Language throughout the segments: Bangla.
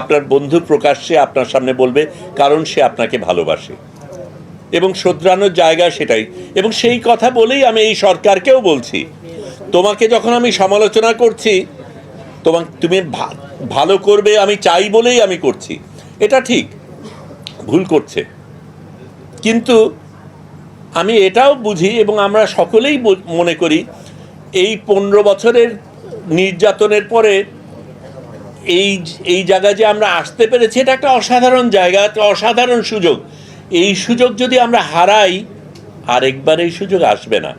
আপনার বন্ধু প্রকাশ্যে আপনার সামনে বলবে, কারণ সে আপনাকে ভালোবাসে। এবং শোধরানোর জায়গা সেটাই। এবং সেই কথা বলেই আমি এই সরকারকেও বলছি, তোমাকে যখন আমি সমালোচনা করছি, তুমি ভা- ভালো করবে আমি চাই বলেই আমি করছি। এটা ঠিক, ভুল করছে। কিন্তু আমি এটাও বুঝি এবং আমরা সকলেই মনে করি, এই পনেরো বছরের নির্যাতনের পরে এই এই জায়গায় যে আমরা আসতে পেরেছি, এটা একটা অসাধারণ জায়গা, একটা অসাধারণ সুযোগ। এই সুযোগ যদি আমরা হারাই, আরেকবার এই সুযোগ আসবে না।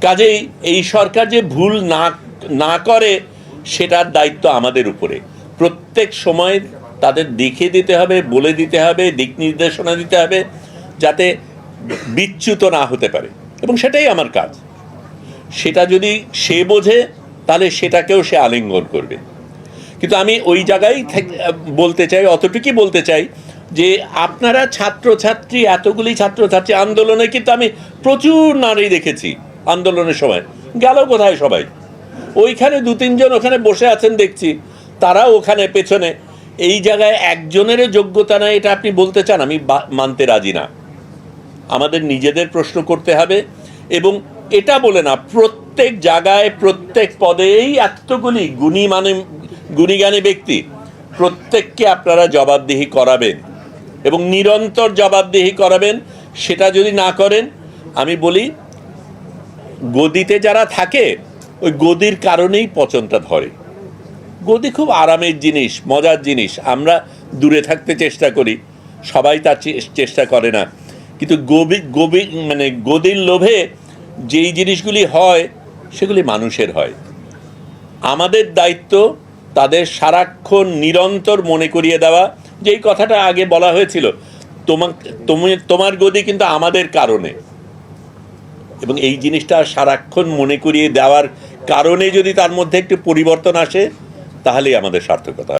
কাজেই এই সরকার যে ভুল না না করে, সেটার দায়িত্ব আমাদের উপরে। প্রত্যেক সময় তাদের দেখে দিতে হবে, বলে দিতে হবে, দিক নির্দেশনা দিতে হবে, যাতে বিচ্যুত না হতে পারে। এবং সেটাই আমার কাজ। সেটা যদি সে বোঝে, তাহলে সেটাকেও সে আলিঙ্গন করবে। কিন্তু আমি ওই জায়গায় বলতে চাই, অতটুকুই বলতে চাই যে আপনারা ছাত্রছাত্রী, এতগুলি ছাত্রছাত্রী আন্দোলনে কিন্তু আমি প্রচুর নারী দেখেছি আন্দোলনের সময়। গেল কোথায় সবাই? ওইখানে দু তিনজন ওখানে বসে আছেন দেখছি তারা ওখানে পেছনে। এই জায়গায় একজনেরও যোগ্যতা নাই, এটা আপনি বলতে চান, আমি মানতে রাজি না। আমাদের নিজেদের প্রশ্ন করতে হবে এবং এটা বলে না, প্রত্যেক জায়গায়, প্রত্যেক পদেই এতগুলি গুণী মানে গুণীজ্ঞানী ব্যক্তি, প্রত্যেককে আপনারা জবাবদিহি করাবেন এবং নিরন্তর জবাবদিহি করাবেন, সেটা যদি না করেন, আমি বলি, গদিতে যারা থাকে, ওই গদির কারণেই পচনটা ধরে। গদি খুব আরামের জিনিস, মজার জিনিস, আমরা দূরে থাকতে চেষ্টা করি, সবাই তার চেষ্টা করে না। কিন্তু গবি গবি মানে গদির লোভে যেই জিনিসগুলি হয়, সেগুলি মানুষের হয়। আমাদের দায়িত্ব তাদের সারাক্ষণ নিরন্তর মনে করিয়ে দেওয়া, যেই কথাটা আগে বলা হয়েছিল তোমার তুমি, তোমার গদি কিন্তু আমাদের কারণে। এবং এই জিনিসটা সারাক্ষণ মনে করিয়ে দেওয়ার কারণে যদি তার মধ্যে একটু পরিবর্তন আসে, তাহলেই আমাদের সার্থকতা